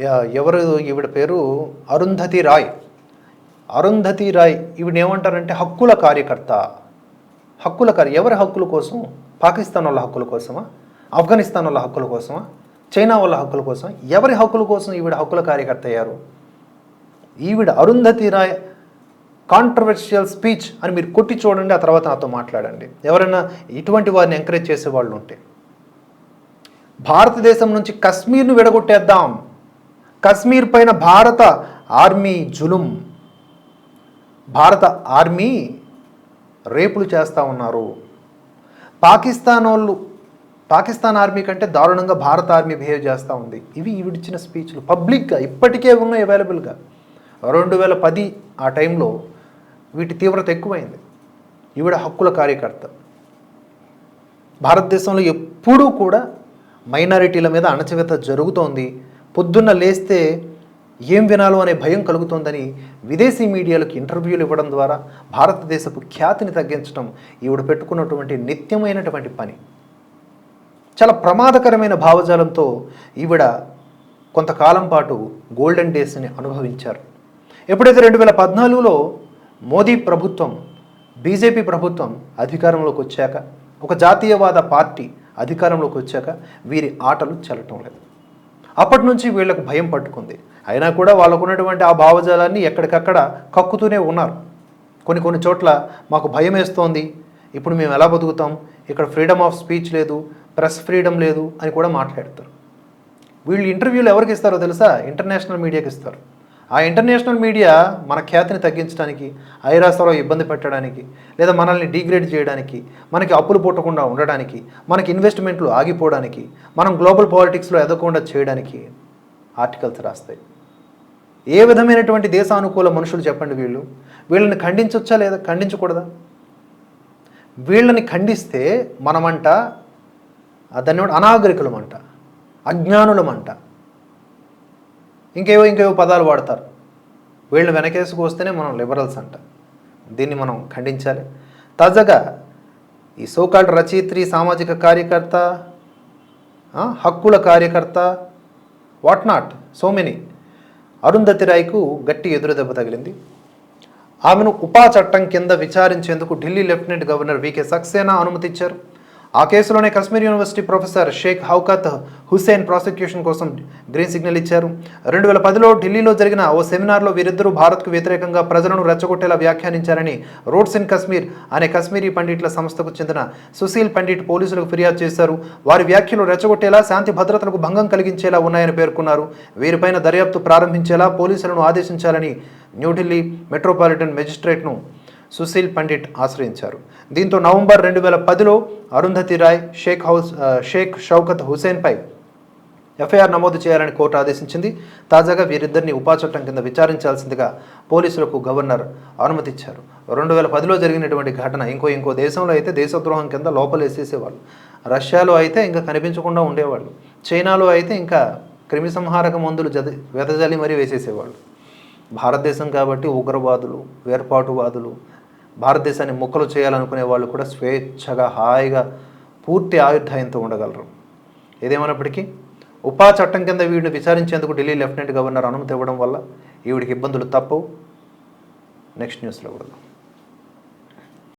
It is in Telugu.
ఎవరు ఈవిడ పేరు? అరుంధతి రాయ్. అరుంధతి రాయ్ ఈవిడ ఏమంటారంటే హక్కుల కార్యకర్త. హక్కుల కార్య ఎవరి హక్కుల కోసం? పాకిస్తాన్ వాళ్ళ హక్కుల కోసమా? ఆఫ్ఘనిస్తాన్ వాళ్ళ హక్కుల కోసమా? చైనా వాళ్ళ హక్కుల కోసం ఎవరి హక్కుల కోసం ఈవిడ హక్కుల కార్యకర్త అయ్యారు? ఈవిడ అరుంధతి రాయ్ కాంట్రవర్షియల్ స్పీచ్ అని మీరు కొట్టి చూడండి ఆ తర్వాత నాతో మాట్లాడండి. ఎవరైనా ఇటువంటి వారిని ఎంకరేజ్ చేసే వాళ్ళు ఉంటే. భారతదేశం నుంచి కశ్మీర్ను విడగొట్టేద్దాం. కశ్మీర్ పైన భారత ఆర్మీ జులుం. భారత ఆర్మీ రేపులు చేస్తూ ఉన్నారు. పాకిస్తాన్ వాళ్ళు పాకిస్తాన్ ఆర్మీ కంటే దారుణంగా భారత ఆర్మీ బిహేవ్ చేస్తూ ఉంది. ఇవి ఈవిడిచ్చిన స్పీచ్లు. పబ్లిక్గా ఇప్పటికే ఉన్నాయి అవైలబుల్గా. రెండు వేల పది ఆ టైంలో వీటి తీవ్రత ఎక్కువైంది. ఈవిడ హక్కుల కార్యకర్త. భారతదేశంలో ఎప్పుడూ కూడా మైనారిటీల మీద అణచివేత జరుగుతోంది. పొద్దున్న లేస్తే ఏం వినాలో అనే భయం కలుగుతోందని విదేశీ మీడియాలకు ఇంటర్వ్యూలు ఇవ్వడం ద్వారా భారతదేశపు ఖ్యాతిని తగ్గించడం ఈవిడ పెట్టుకున్నటువంటి నిత్యమైనటువంటి పని. చాలా ప్రమాదకరమైన భావజాలంతో ఈవిడ కొంతకాలం పాటు గోల్డెన్ డేస్ని అనుభవించారు. ఎప్పుడైతే రెండు వేల పద్నాలుగులో మోదీ ప్రభుత్వం బీజేపీ ప్రభుత్వం అధికారంలోకి వచ్చాక ఒక జాతీయవాద పార్టీ అధికారంలోకి వచ్చాక వీరి ఆటలు చెల్లటం లేదు. అప్పటి నుంచి వీళ్ళకు భయం పట్టుకుంది. అయినా కూడా వాళ్ళకు ఉన్నటువంటి ఆ భావజాలాన్ని ఎక్కడికక్కడ కక్కుతూనే ఉన్నారు. కొన్ని కొన్ని చోట్ల మాకు భయం వేస్తోంది. ఇప్పుడు మేము ఎలా బతుకుతాం? ఇక్కడ ఫ్రీడమ్ ఆఫ్ స్పీచ్ లేదు ప్రెస్ ఫ్రీడమ్ లేదు అని కూడా మాట్లాడతారు. వీళ్ళు ఇంటర్వ్యూలు ఎవరికి ఇస్తారో తెలుసా? ఇంటర్నేషనల్ మీడియాకి ఇస్తారు. ఆ ఇంటర్నేషనల్ మీడియా మన ఖ్యాతిని తగ్గించడానికి ఐరాసలో ఇబ్బంది పెట్టడానికి లేదా మనల్ని డిగ్రేడ్ చేయడానికి మనకి అప్పులు పుట్టకుండా ఉండడానికి మనకి ఇన్వెస్ట్మెంట్లు ఆగిపోవడానికి మనం గ్లోబల్ పాలిటిక్స్లో ఎదగకుండా చేయడానికి ఆర్టికల్స్ రాస్తాయి. ఏ విధమైనటువంటి దేశానుకూల మనుషులు చెప్పండి వీళ్ళు? వీళ్ళని ఖండించవచ్చా లేదా? ఖండించకూడదా? వీళ్ళని ఖండిస్తే మనమంట దాన్ని అనాగరికులమంట అజ్ఞానులమంట. ఇంకేవో ఇంకేవో పదాలు వాడతారు. వీళ్ళు వెనకేసుకు వస్తేనే మనం లిబరల్స్ అంట. దీన్ని మనం ఖండించాలి. తాజాగా ఈ సోకాల్డ్ రచయిత్రి సామాజిక కార్యకర్త హక్కుల కార్యకర్త what not so many Arundhati రాయ్కు గట్టి ఎదురుదెబ్బ తగిలింది. ఆమెను ఉపా చట్టం కింద విచారించేందుకు Delhi lieutenant governor VK Saxena అనుమతిచ్చారు. ఆ కేసులోనే కశ్మీర్ యూనివర్సిటీ ప్రొఫెసర్ షేక్ హౌకత్ హుస్సేన్ ప్రాసిక్యూషన్ కోసం గ్రీన్ సిగ్నల్ ఇచ్చారు. రెండు వేల పదిలో ఢిల్లీలో జరిగిన ఓ సెమినార్లో వీరిద్దరూ భారత్కు వ్యతిరేకంగా ప్రజలను రెచ్చగొట్టేలా వ్యాఖ్యానించారని రోడ్స్ ఇన్ కశ్మీర్ అనే కశ్మీరీ పండిట్ల సంస్థకు చెందిన సుశీల్ పండిట్ పోలీసులకు ఫిర్యాదు చేశారు. వారి వ్యాఖ్యలు రెచ్చగొట్టేలా శాంతి భద్రతలకు భంగం కలిగించేలా ఉన్నాయని పేర్కొన్నారు. వీరిపైన దర్యాప్తు ప్రారంభించేలా పోలీసులను ఆదేశించాలని న్యూఢిల్లీ మెట్రోపాలిటన్ మెజిస్ట్రేట్ను సుశీల్ పండిట్ ఆశ్రయించారు. దీంతో నవంబర్ రెండు వేల పదిలో అరుంధతి రాయ్ షేక్ హౌస్ షేక్ షౌకత్ హుసేన్పై ఎఫ్ఐఆర్ నమోదు చేయాలని కోర్టు ఆదేశించింది. తాజాగా వీరిద్దరిని ఉపాచట్టం కింద విచారించాల్సిందిగా పోలీసులకు గవర్నర్ అనుమతిచ్చారు. రెండు వేల పదిలో జరిగినటువంటి ఘటన ఇంకో ఇంకో దేశంలో అయితే దేశద్రోహం కింద లోపలేసేసేవాళ్ళు. రష్యాలో అయితే ఇంకా కనిపించకుండా ఉండేవాళ్ళు. చైనాలో అయితే ఇంకా క్రిమిసంహారక మందులు జది వెదజల్లి మరీ వేసేసేవాళ్ళు. భారతదేశం కాబట్టి ఉగ్రవాదులు వేర్పాటువాదులు భారతదేశాన్ని ముక్కలు చేయాలనుకునే వాళ్ళు కూడా స్వేచ్ఛగా హాయిగా పూర్తి ఆయుర్ధాయంతో ఉండగలరు. ఏదేమైనప్పటికీ ఉపా చట్టం కింద వీడిని విచారించేందుకు ఢిల్లీ లెఫ్టినెంట్ గవర్నర్ అనుమతి ఇవ్వడం వల్ల ఈవిడికి ఇబ్బందులు తప్పవు. నెక్స్ట్ న్యూస్లో కూడా.